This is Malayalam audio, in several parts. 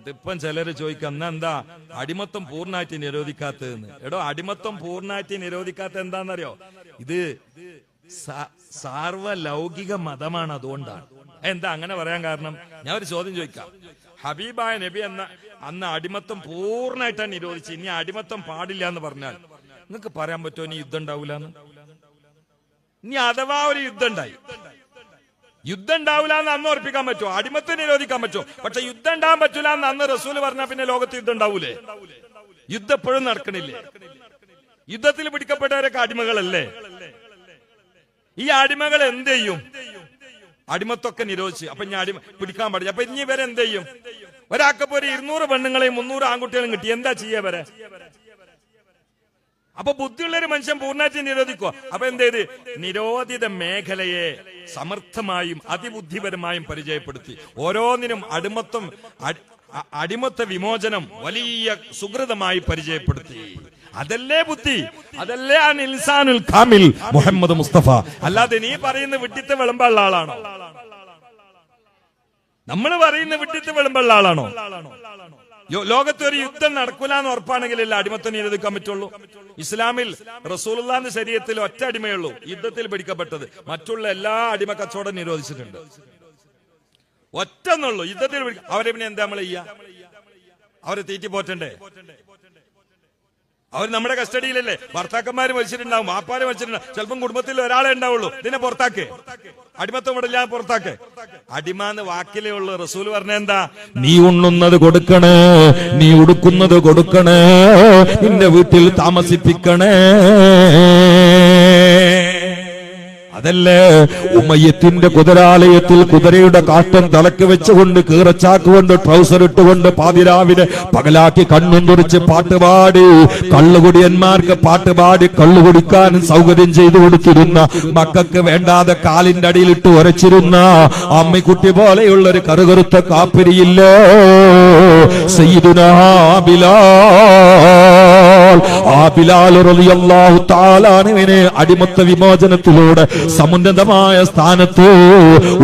എന്നിട്ട് ഇപ്പം ചിലർ ചോദിക്കും എന്നാ എന്താ? അടിമത്തം പൂർണമായിട്ട് നിരോധിക്കാത്തതെന്ന്. എടോ അടിമത്തം പൂർണമായിട്ട് നിരോധിക്കാത്ത എന്താണെന്നറിയോ? ഇത് സാർവലൗകിക മതമാണ് അതുകൊണ്ടാണ്. എന്താ അങ്ങനെ പറയാൻ കാരണം? ഞാൻ ഒരു ചോദ്യം ചോദിക്കാം. ഹബീബായ നബി എന്ന അന്ന് അടിമത്തം പൂർണമായിട്ടാണ് നിരോധിച്ചത് ഇനി അടിമത്തം പാടില്ല എന്ന് പറഞ്ഞാൽ നിങ്ങൾക്ക് പറയാൻ പറ്റുമോ ഇനി യുദ്ധം ഉണ്ടാവില്ല ഇനി അഥവാ ഒരു യുദ്ധം ഉണ്ടായി. യുദ്ധം ഉണ്ടാവില്ല എന്ന് അന്ന് ഉറപ്പിക്കാൻ പറ്റുമോ? അടിമത്തെ നിരോധിക്കാൻ പറ്റുമോ? പക്ഷെ യുദ്ധം ഉണ്ടാകാൻ പറ്റൂല എന്ന് അന്ന് റസൂൽ പറഞ്ഞാൽ പിന്നെ ലോകത്ത് യുദ്ധം ഉണ്ടാവൂലേ? യുദ്ധം എപ്പോഴും നടക്കണില്ലേ? യുദ്ധത്തിൽ പിടിക്കപ്പെട്ടവരൊക്കെ അടിമകളല്ലേ? ഈ അടിമകൾ എന്ത് ചെയ്യും? അടിമത്തൊക്കെ നിരോധിച്ച്. അപ്പൊ ഞാൻ അടിമ പിടിക്കാൻ പാടില്ല. അപ്പൊ ഇനി ഇവരെന്ത് ചെയ്യും? ഒരാൾക്കപ്പോ ഒരു ഇരുന്നൂറ് പെണ്ണുങ്ങളെയും മുന്നൂറ് ആൺകുട്ടികളും കിട്ടി. എന്താ ചെയ്യാ വരെ അപ്പൊ ബുദ്ധിയുള്ള ഒരു മനുഷ്യൻ പൂർണമായിട്ട് നിരോധിക്കുക അപ്പൊ എന്ത് ചെയ്ത് നിരോധിത മേഖലയെ സമർത്ഥമായും അതിബുദ്ധിപരമായും പരിചയപ്പെടുത്തി. ഓരോന്നിനും അടിമത്വം അടിമത്ത വിമോചനം വലിയ സുഹൃതമായി പരിചയപ്പെടുത്തി. അതല്ലേ ബുദ്ധി? അതല്ലേ ആ നിൽസാനുൽ കാമിൽ മുഹമ്മദ് മുസ്തഫ? അല്ലാതെ നീ പറയുന്ന വിട്ടിത്ത് വിളമ്പുള്ള ആളാണോ? നമ്മൾ പറയുന്ന വിട്ടിത്ത് വിളമ്പുള്ള ആളാണോ? ലോകത്ത് ഒരു യുദ്ധം നടക്കൂല എന്ന് ഉറപ്പാണെങ്കിലല്ല അടിമത്തം നിരോധിക്കാൻ പറ്റുള്ളൂ? ഇസ്ലാമിൽ റസൂലുള്ളാന്റെ ശരീരത്തിൽ ഒറ്റ അടിമയുള്ളൂ. യുദ്ധത്തിൽ പിടിക്കപ്പെട്ടത്. മറ്റുള്ള എല്ലാ അടിമ കച്ചവടം നിരോധിച്ചിട്ടുണ്ട്. ഒറ്റന്നുള്ളൂ യുദ്ധത്തിൽ അവരെ പിന്നെ എന്താ നമ്മൾ ചെയ്യാ? അവരെ തീറ്റി പോറ്റണ്ടേ അവർ നമ്മുടെ കസ്റ്റഡിയിലല്ലേ? ഭർത്താക്കന്മാർ മരിച്ചിട്ടുണ്ടാവും വാപ്പാര് മരിച്ചിട്ടുണ്ടാവും. ചിലപ്പം കുടുംബത്തിൽ ഒരാളെ ഉണ്ടാവുള്ളൂ. ഇതിനെ പുറത്താക്കേ. അടിമത്തം ഇവിടെ ഞാൻ പുറത്താക്കേ. അടിമ എന്ന് വാക്കിലേ ഉള്ളു. റസൂൽ പറഞ്ഞ എന്താ? നീ ഉണ്ണുന്നത് കൊടുക്കണേ നീ ഉടുക്കുന്നത് കൊടുക്കണേ നിന്റെ വീട്ടിൽ താമസിപ്പിക്കണേ. അതല്ലേ? ഉമ്മയ്യത്തിന്റെ കുതിരാലയത്തിൽ കുതിരയുടെ കാട്ടം തലക്ക് വെച്ചുകൊണ്ട് കീറച്ചാക്കുകൊണ്ട് ട്രൗസർ ഇട്ടുകൊണ്ട് പാതിരാവിനെ പകലാക്കി കണ്ണും തുറിച്ച് പാട്ടുപാടി കള്ളുകുടിയന്മാർക്ക് പാട്ടുപാടി കള്ളു കുടിക്കാൻ സൗകര്യം ചെയ്തു കൊടുത്തിരുന്ന മക്കൾക്ക് വേണ്ടാതെ കാലിന്റെ അടിയിലിട്ട് ഉരച്ചിരുന്ന അമ്മിക്കുട്ടി പോലെയുള്ള ഒരു കറുകറുത്ത കാപ്പിരിയില്ലോ? സയ്യിദുനാ ആ ബിലാൽ റളിയല്ലാഹു അടിമത്ത വിമോചനത്തിലൂടെ സമുന്നതമായ സ്ഥാനത്ത്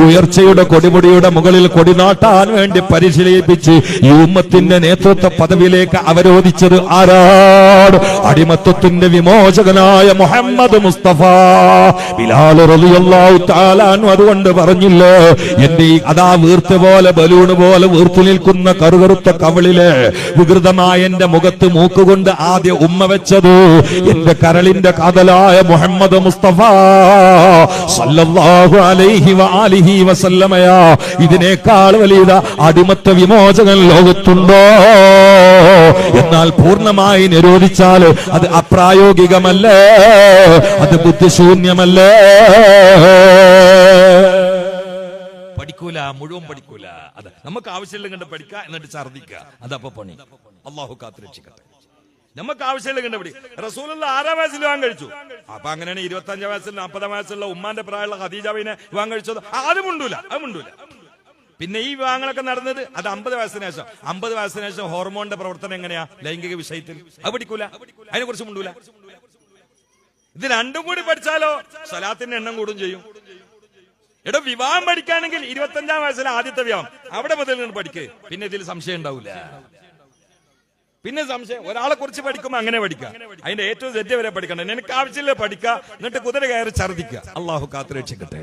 ഉയർച്ചയുടെ കൊടിമുടിയുടെ മുകളിൽ കൊടിനാട്ടാൻ വേണ്ടി പരിശീലിപ്പിച്ച് ഈ ഉമ്മത്തിന്റെ നേതൃത്വ പദവിയിലേക്ക് അവരോധിച്ചത് ആരാട് അടിമത്വത്തിന്റെ വിമോചകനായ മുഹമ്മദ് മുസ്തഫ. ബിലാൽ റളിയല്ലാഹു തആലാനു അതുകൊണ്ട് പറഞ്ഞില്ലേ എന്റെ അതാ വീർത്ത് പോലെ ബലൂണ് പോലെ വീർത്തു നിൽക്കുന്ന കറുകറുത്ത കവളിലെ വികൃതമായ എന്റെ മുഖത്ത് മൂക്കുകൊണ്ട് ആദ്യ ഉമ്മ വെച്ചത്. എന്റെ കരളിന്റെ കാതലായ മുഹമ്മദ് മുസ്തഫ സല്ലല്ലാഹു അലൈഹി വസല്ലമയാ. ഇതിനേക്കാൾ വലിയ അടിമത്ത വിമോചകൻ ലോകത്തുണ്ടോ? എന്നാൽ പൂർണമായി നിരോധിച്ചാൽ അത് അപ്രായോഗികമല്ലേ? അത് ബുദ്ധിശൂന്യമല്ലേ? പഠിക്കൂല മുഴുവൻ പഠിക്കൂല. അതെ. നമുക്ക് ആവശ്യമില്ല കണ്ട് പഠിക്കുക എന്നിട്ട് ഛർദിക്കുക അതപ്പോ പണി. അള്ളാഹു കാത്തുരക്ഷിക്കട്ടെ. നമുക്ക് ആവശ്യമില്ല കണ്ടുപിടി. റസൂലുള്ള ആറാം വയസ്സിൽ വിവാഹം കഴിച്ചു. അപ്പൊ അങ്ങനെയാണ് ഇരുപത്തി അഞ്ചാം വയസ്സിൽ നാൽപ്പതാം വയസ്സുള്ള ഉമ്മാന്റെ പ്രായമുള്ള ഹദീജാബിനെ വിവാഹം കഴിച്ചത്. അത് മുണ്ടൂല അത് മുണ്ടൂല. പിന്നെ ഈ വിവാഹങ്ങളൊക്കെ നടന്നത് അത് അമ്പത് വയസ്സിന് ശേഷം. അമ്പത് വയസ്സിന് ശേഷം ഹോർമോണിന്റെ പ്രവർത്തനം എങ്ങനെയാ? ലൈംഗിക വിഷയത്തിൽ. അത് പിടിക്കൂല. അതിനെ കുറിച്ച് മുണ്ടൂല. ഇത് രണ്ടും കൂടി പഠിച്ചാലോ? സ്വലാത്തിന്റെ എണ്ണം കൂടും ചെയ്യും. എടോ വിവാഹം പഠിക്കുകയാണെങ്കിൽ ഇരുപത്തഞ്ചാം വയസ്സിലെ ആദ്യത്തെ വിവാഹം. അവിടെ മുതൽ പഠിക്ക്. പിന്നെ ഇതിൽ സംശയം ഉണ്ടാവില്ല പിന്നെ സംശയം ഒരാളെ കുറിച്ച് പഠിക്കുമ്പോ അങ്ങനെ പഠിക്കാം. അതിന്റെ ഏറ്റവും തെറ്റ് വരെ പഠിക്കണം എനിക്ക് ആവശ്യമില്ല പഠിക്കുക എന്നിട്ട് കുതിര കയറി ഛർദിക്കുക അള്ളാഹു കാത്തുരക്ഷിക്കട്ടെ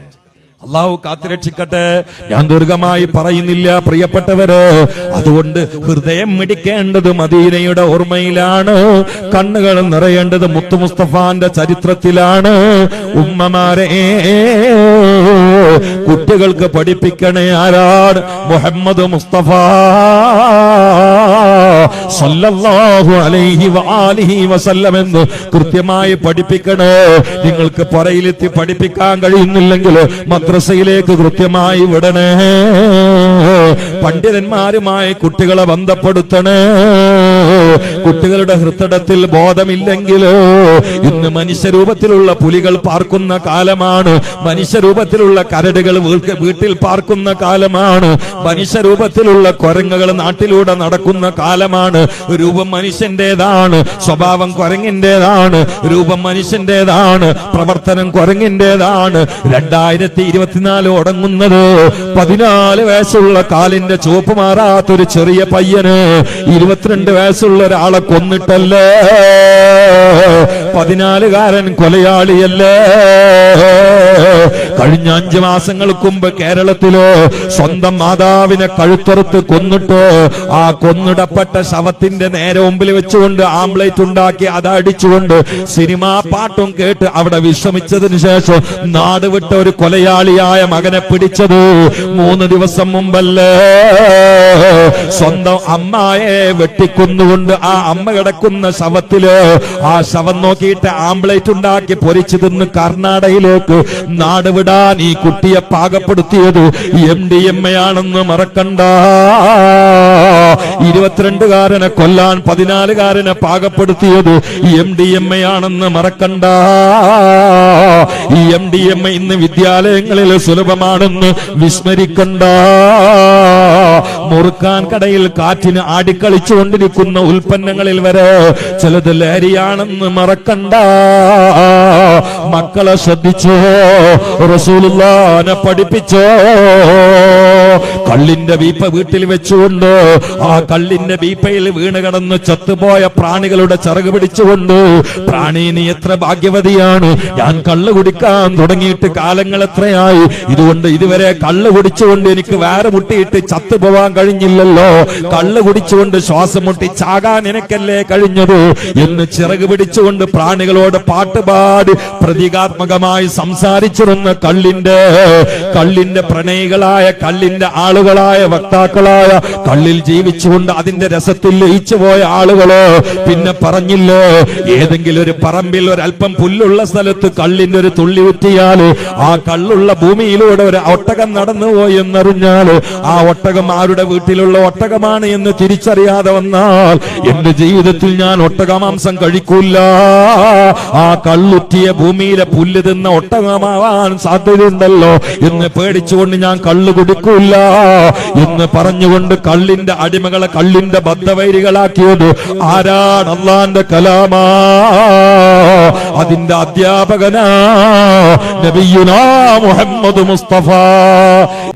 അള്ളാഹു കാത്തുരക്ഷിക്കട്ടെ ഞാൻ ദീർഘമായി പറയുന്നില്ല പ്രിയപ്പെട്ടവര്. അതുകൊണ്ട് ഹൃദയം മിടിക്കേണ്ടത് മദീനയുടെ ഓർമ്മയിലാണ്. കണ്ണുകൾ നിറയേണ്ടത് മുത്തു മുസ്തഫാന്റെ ചരിത്രത്തിലാണ്. ഉമ്മമാരെ കുട്ടികൾക്ക് പഠിപ്പിക്കണേ ആരാണ്? മുഹമ്മദ് മുസ്തഫ. സല്ലല്ലാഹു അലൈഹി വസല്ലം എന്ന് കൃത്യമായി പഠിപ്പിക്കണോ? നിങ്ങൾക്ക് പുറയിലെത്തി പഠിപ്പിക്കാൻ കഴിയുന്നില്ലെങ്കിൽ മദ്രസയിലേക്ക് കൃത്യമായി വിടണേ. പണ്ഡിതന്മാരുമായി കുട്ടികളെ ബന്ധപ്പെടുത്തണേ. കുട്ടികളുടെ ഹൃദയത്തിൽ ബോധമില്ലെങ്കിലോ? ഇന്ന് മനുഷ്യരൂപത്തിലുള്ള പുലികൾ പാർക്കുന്ന കാലമാണ്. മനുഷ്യരൂപത്തിലുള്ള കരടുകൾ വീട്ടിൽ പാർക്കുന്ന കാലമാണ്. മനുഷ്യരൂപത്തിലുള്ള കുരങ്ങുകൾ നാട്ടിലൂടെ നടക്കുന്ന കാലമാണ്. രൂപം മനുഷ്യന്റേതാണ് സ്വഭാവം കുരങ്ങിന്റേതാണ് രൂപം മനുഷ്യന്റേതാണ് പ്രവർത്തനം കുരങ്ങിന്റേതാണ്. രണ്ടായിരത്തി ഇരുപത്തിനാല് ഉടങ്ങുന്നത് പതിനാല് വയസ്സുള്ള കാലിന്റെ ചുവപ്പ് മാറാത്തൊരു ചെറിയ പയ്യന് ഇരുപത്തിരണ്ട് വയസ്സുള്ള ഒരാളെ കൊന്നിട്ടല്ലേ? പതിനാലുകാരൻ കൊലയാളിയല്ലേ? കഴിഞ്ഞ അഞ്ചു മാസങ്ങൾക്ക് മുമ്പ് കേരളത്തിൽ സ്വന്തം മാതാവിനെ കഴുത്തറുത്ത് കൊന്നിട്ട് ആ കൊന്നിടപ്പെട്ട ശവത്തിന്റെ നേരെ മുമ്പിൽ വെച്ചുകൊണ്ട് ആംബ്ലേറ്റ് ഉണ്ടാക്കി അത് അടിച്ചുകൊണ്ട് സിനിമാ പാട്ടും കേട്ട് അവിടെ വിശ്രമിച്ചതിന് ശേഷം നാട് വിട്ട ഒരു കൊലയാളിയായ മകനെ പിടിച്ചത് മൂന്ന് ദിവസം മുമ്പല്ലേ? സ്വന്തം അമ്മയെ വെട്ടിക്കൊന്നുകൊണ്ട് ആ അമ്മ കിടക്കുന്ന ശവത്തിൽ ആ ശവം നോക്കിയിട്ട് ആംബ്ലേറ്റ് ഉണ്ടാക്കി പൊരിച്ചു തിന്ന് കർണാടകയിലേക്ക് നാട് വിടാൻ ഈ കുട്ടിയെ പാകപ്പെടുത്തിയത് എം ഡി എം എ ആണെന്ന് മറക്കണ്ട. ഇരുപത്തിരണ്ടുകാരനെ കൊല്ലാൻ പതിനാലുകാരനെ പാകപ്പെടുത്തിയത് എം ഡി എം എ ആണെന്ന് മറക്കണ്ട. ഈ എം ഡി എം എ ഇന്ന് വിദ്യാലയങ്ങളിൽ സുലഭമാണെന്ന് വിസ്മരിക്കണ്ട. മുറുക്കാൻ കടയിൽ കാറ്റിന് ആടിക്കളിച്ചുകൊണ്ടിരിക്കുന്ന ഉൽപ്പന്നങ്ങളിൽ വരെ ചിലത് ലഹരിയാണെന്ന് മറക്കണ്ട. മക്കളെ ശ്രദ്ധിച്ചോ റസൂലുള്ളാനെ പഠിപ്പിച്ചോ. കള്ളിന്റെ വീപ്പ വീട്ടിൽ വെച്ചുകൊണ്ട് ആ കള്ളിന്റെ വീപ്പയിൽ വീണ് കടന്ന് ചത്തുപോയ പ്രാണികളുടെ ചിറക് പിടിച്ചുകൊണ്ട് പ്രാണി നീ എത്ര ഭാഗ്യവതിയാണ്? ഞാൻ കള്ള് കുടിക്കാൻ തുടങ്ങിയിട്ട് കാലങ്ങൾ എത്രയായി? ഇതുകൊണ്ട് ഇതുവരെ കള്ള് കുടിച്ചുകൊണ്ട് എനിക്ക് വേറെ മുട്ടിയിട്ട് ചത്തുപോവാൻ കഴിഞ്ഞില്ലല്ലോ. കള്ള് കുടിച്ചുകൊണ്ട് ശ്വാസം മുട്ടി ചാകാൻ എനിക്കല്ലേ കഴിഞ്ഞത്? എന്ന് ചിറക് പിടിച്ചുകൊണ്ട് പ്രാണികളോട് പാട്ടുപാടി പ്രതീകാത്മകമായി സംസാരിച്ചിരുന്ന കള്ളിന്റെ കള്ളിന്റെ പ്രണയികളായ കള്ളിന്റെ ആളുകളായ വക്താക്കളായ കള്ളിൽ ജീവിച്ചുകൊണ്ട് അതിന്റെ രസത്തിൽ ലയിച്ചു പോയ ആളുകളോ പിന്നെ പറഞ്ഞില്ലേ? ഏതെങ്കിലും ഒരു പറമ്പിൽ ഒരല്പം പുല്ലുള്ള സ്ഥലത്ത് കള്ളിന്റെ ഒരു തുള്ളി ഉറ്റിയാൽ ആ കള്ളുള്ള ഭൂമിയിലൂടെ ഒരു ഒട്ടകം നടന്നുപോയി എന്നറിഞ്ഞാൽ ആ ഒട്ടകം ആരുടെ വീട്ടിലുള്ള ഒട്ടകമാണ് എന്ന് തിരിച്ചറിയാതെ വന്നാൽ എന്റെ ജീവിതത്തിൽ ഞാൻ ഒട്ടകമാംസം കഴിക്കൂല ആ കള്ളുറ്റിയ ഭൂമിയിലെ പുല്ല് തിന്ന ഒട്ടകമാവാൻ സാധ്യതയുണ്ടല്ലോ എന്ന് പേടിച്ചുകൊണ്ട് ഞാൻ കള്ളു കുടിക്കൂല എന്ന് പറഞ്ഞുകൊണ്ട് കള്ളിന്റെ അടിമകളെ കള്ളിന്റെ ബദ്ധവൈരികളാക്കിയത് ആരാണ് അള്ളാന്റെ കലാമാ? അതിന്റെ അധ്യാപകനാ നബിയുനാ മുഹമ്മദ് മുസ്തഫ.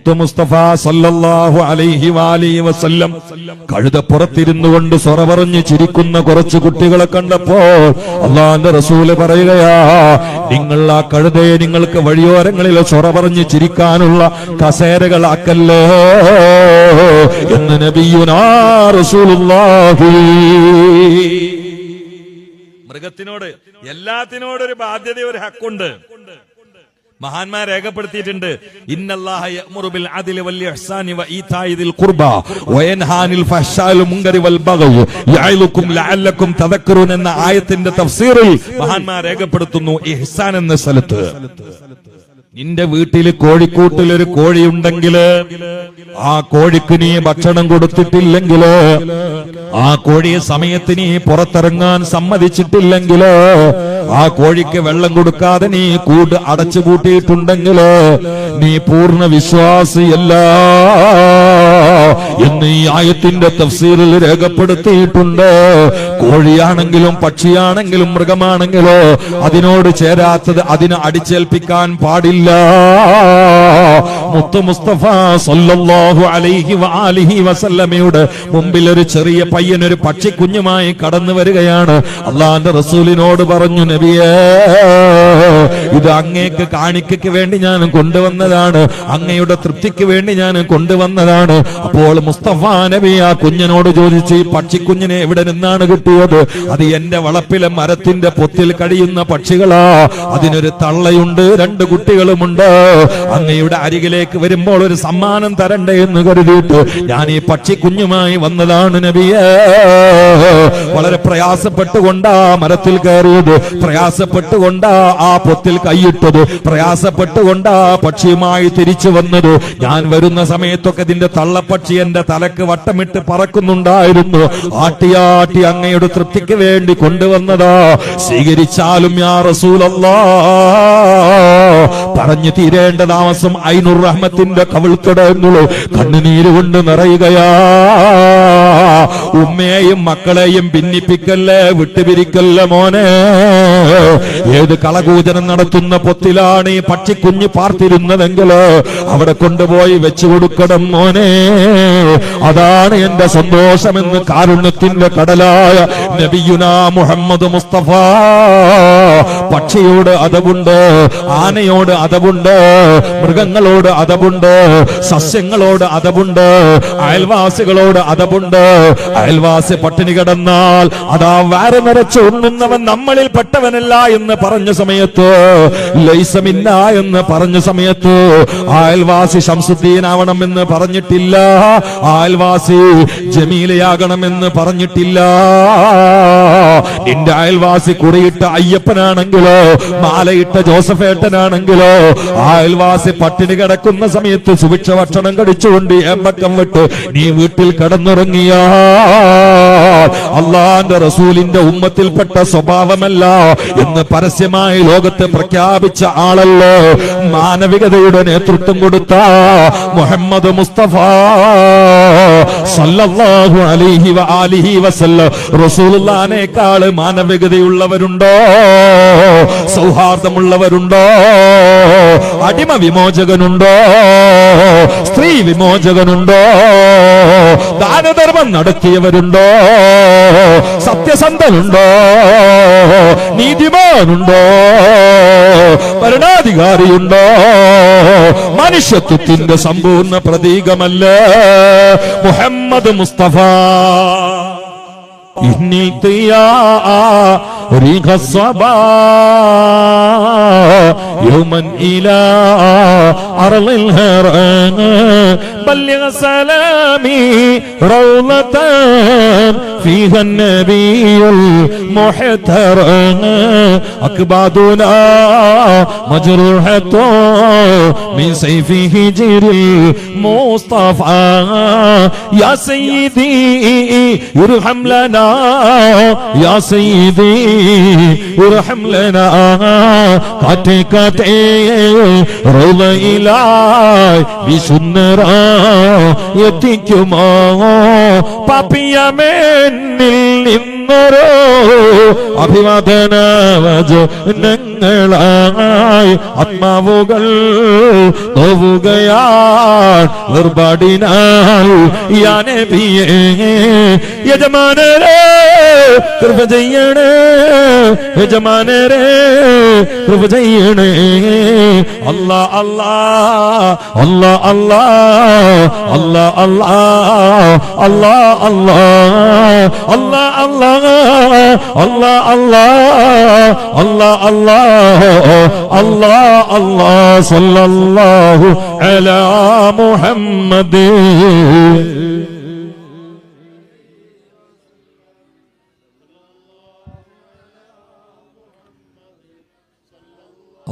മുസ്തഫ സല്ലല്ലാഹു അലൈഹി വസല്ലം. കൊണ്ട് സൊറ പറഞ്ഞ് ചിരിക്കുന്ന കുറച്ച് കുട്ടികളെ കണ്ടപ്പോൾ അള്ളാന്റെ റസൂൽ പറയുകയാ നിങ്ങൾ ആ കഴുതയെ നിങ്ങൾക്ക് വഴിയോരങ്ങളിൽ സൊറ പറഞ്ഞ് ചിരിക്കാനുള്ള കസേരകളാക്കല്ലേ. എന്ന് നബിയുനാ റസൂലുള്ളാഹി. മൃഗത്തിനോട് എല്ലാത്തിനോട് ഒരു ബാധ്യത ഒരു ഹക്കുണ്ട്. മഹാന്മാർ രേഖപ്പെടുത്തിയിട്ടുണ്ട്. എന്ന ആയത്തിന്റെ തഫ്സീറിൽ മഹാന്മാർ രേഖപ്പെടുത്തുന്നു ഇഹ്സാൻ എന്ന സ്ഥലത്ത്. നിന്റെ വീട്ടിൽ കോഴിക്കൂട്ടിൽ ഒരു കോഴിയുണ്ടെങ്കിൽ ആ കോഴിക്ക് നീ ഭക്ഷണം കൊടുത്തിട്ടില്ലെങ്കിൽ ആ കോഴിയെ സമയത്ത് നീ പുറത്തിറങ്ങാൻ സമ്മതിച്ചിട്ടില്ലെങ്കിൽ ആ കോഴിക്ക് വെള്ളം കൊടുക്കാതെ നീ കൂട് അടച്ചു കൂട്ടിയിട്ടുണ്ടെങ്കിൽ നീ പൂർണ വിശ്വാസിയല്ല. എന്ന് ഈ ആയത്തിന്റെ തഫ്സീറിൽ രേഖപ്പെടുത്തിയിട്ടുണ്ട്. കോഴിയാണെങ്കിലും പക്ഷിയാണെങ്കിലും മൃഗമാണെങ്കിലോ അതിനോട് ചേരാത്തത് അതിന് അടിച്ചേൽപ്പിക്കാൻ പാടില്ല. മുത്തു മുസ്തഫ സല്ലല്ലാഹു അലൈഹി വആലിഹി വസല്ലമയുടെ മുമ്പിൽ ഒരു ചെറിയ പയ്യൻ ഒരു പക്ഷി കുഞ്ഞുമായി കടന്നു വരികയാണ്. അള്ളാന്റെ റസൂലിനോട് പറഞ്ഞു നബിയേ ഇത് അങ്ങേക്ക് കാണിക്കയ്ക്ക് വേണ്ടി ഞാൻ കൊണ്ടുവന്നതാണ്. അങ്ങയുടെ തൃപ്തിക്ക് വേണ്ടി ഞാൻ കൊണ്ടുവന്നതാണ്. അപ്പോൾ മുസ്തഫ നബി ആ കുഞ്ഞിനോട് ചോദിച്ചു ഈ പക്ഷിക്കുഞ്ഞിനെ എവിടെ നിന്നാണ് കിട്ടിയത്? അത് എന്റെ വളപ്പിലെ മരത്തിന്റെ പൊത്തിൽ കഴിയുന്ന പക്ഷികളാ. അതിനൊരു തള്ളയുണ്ട് രണ്ട് കുട്ടികളുമുണ്ട്. അങ്ങയുടെ അരികിലേക്ക് വരുമ്പോൾ ഒരു സമ്മാനം തരണ്ടേ എന്ന് കരുതിയിട്ട് ഞാൻ ഈ പക്ഷിക്കുഞ്ഞുമായി വന്നതാണ് നബിയെ. വളരെ പ്രയാസപ്പെട്ടുകൊണ്ടാ മരത്തിൽ കയറിയത്. പ്രയാസപ്പെട്ടുകൊണ്ടാ ആ പൊത്തിൽ കൈയിട്ടത്. പ്രയാസപ്പെട്ടുകൊണ്ടാ പക്ഷിയുമായി തിരിച്ചു വന്നത്. ഞാൻ വരുന്ന സമയത്തൊക്കെ ഇതിന്റെ തള്ളപ്പക്ഷി എന്റെ തലക്ക് വട്ടമിട്ട് പറക്കുന്നുണ്ടായിരുന്നു. ആട്ടിയാട്ടി അങ്ങയുടെ തൃപ്തിക്ക് വേണ്ടി കൊണ്ടുവന്നതാ. സ്വീകരിച്ചാലും യാ റസൂലല്ലാ. പറഞ്ഞു തീരേണ്ട താമസം ഐനുർ റഹ്മത്തിന്റെ കവിൾക്കടന്നുള്ളൂ കണ്ണുനീര് കൊണ്ട് നിറയുകയാ. ഉമ്മയെയും മക്കളെയും ഭിന്നിപ്പിക്കല്ലേ വിട്ടുപിരിക്കല്ലേ മോനെ? ഏത് കളകൂചനം നടത്തുന്ന പൊത്തിലാണ് ഈ പക്ഷിക്കുഞ്ഞ് പാർത്തിരുന്നതെങ്കിൽ അവിടെ കൊണ്ടുപോയി വെച്ചു കൊടുക്കണം മോനെ. അതാണ് എന്റെ സന്തോഷമെന്ന് കാരുണ്യത്തിന്റെ കടലായ നബിയുന മുഹമ്മദ് മുസ്തഫ. പക്ഷിയോട് അതവുണ്ട് ആനയോട് അതവുണ്ട് മൃഗങ്ങളോട് അതവുണ്ട് സസ്യങ്ങളോട് അതവുണ്ട് അയൽവാസികളോട് അതവുണ്ട്. അയൽവാസി പട്ടിണി കിടന്നാൽ അതാ വേറെ നിറച്ച് ഉണ്ണുന്നവൻ നമ്മളിൽ പെട്ടവനല്ല എന്ന് പറഞ്ഞ സമയത്ത് ലൈസമില്ല എന്ന് പറഞ്ഞ സമയത്ത് അയൽവാസി ശംസുദ്ദീനാവണം എന്ന് പറഞ്ഞിട്ടില്ല. അയൽവാസി ജമീലയാകണമെന്ന് പറഞ്ഞിട്ടില്ല. നിന്റെ അയൽവാസി കുറിയിട്ട അയ്യപ്പനാണെങ്കിലോ മാലയിട്ട ജോസഫേട്ടനാണെങ്കിലോ അയൽവാസി പട്ടിണി കിടക്കുന്ന സമയത്ത് സുഭിക്ഷ ഭക്ഷണം കടിച്ചുകൊണ്ട് ഏമ്പക്കം വിട്ട് നീ വീട്ടിൽ കടന്നിറങ്ങിയ. അള്ളാന്റെ റസൂലിന്റെ ഉമ്മത്തിൽപ്പെട്ട സ്വഭാവമല്ല എന്ന് പരസ്യമായി ലോകത്ത് പ്രഖ്യാപിച്ച ആളല്ലോ. മാനവികതയുടെ നേതൃത്വം കൊടുത്ത മുഹമ്മദ് മുസ്തഫ. സല്ലല്ലാഹു അലൈഹി വ ആലിഹി വസല്ലം. റസൂലുള്ളാനേക്കാൾ മാനവികതയുള്ളവരുണ്ടോ? സൗഹാർദ്ദമുള്ളവരുണ്ടോ? അടിമ വിമോചകനുണ്ടോ? സ്ത്രീ വിമോചകനുണ്ടോ? ദാനധർമ്മം നടത്തിയവരുണ്ടോ? സത്യസന്ധനുണ്ടോ? നീതിമാനുണ്ടോ? ഭരണാധികാരിയുണ്ടോ? മനുഷ്യത്വത്തിന്റെ സമ്പൂർണ പ്രതീകമല്ലേ? മുഹമ്മദ് മുസ്തഫ إني ريح الصبا يوما إلى أرض الهران بلغ سلامي روضة فيها النبي المحترم. أكبادنا مجروحة من سيف هجر المصطفى يا سيدي يرحم لنا يا سيدي يرحم لنا. قاتي قاتي روض إلهي بسنة رايتكما بابي من എന്നിൽ നിന്നൊരോ അഭിവാദനവചനങ്ങളായി ആത്മാവുകൾ നോവുകയാൽ നിർബടിനാൽ യജമാനരേ. കൃപ ചെയ്യണേ യജമാനരേ കൃപ ചെയ്യണേ അല്ലാ അല്ലാ അല്ലാ അല്ലാ അല്ലാ അല്ലാ അല്ലാ അല്ലാ അല്ലാ അല്ലാ അല്ലാ അല്ലാ അല്ലാ അല്ലാ അല്ലാ അല്ലാ സല്ലല്ലാഹു അലാ മുഹമ്മദ്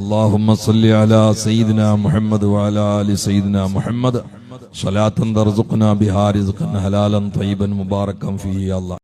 اللهم صل على سيدنا محمد وعلى ال سيدنا محمد صلاة ترزقنا بها رزقا حلالا طيبا مباركا فيه يا الله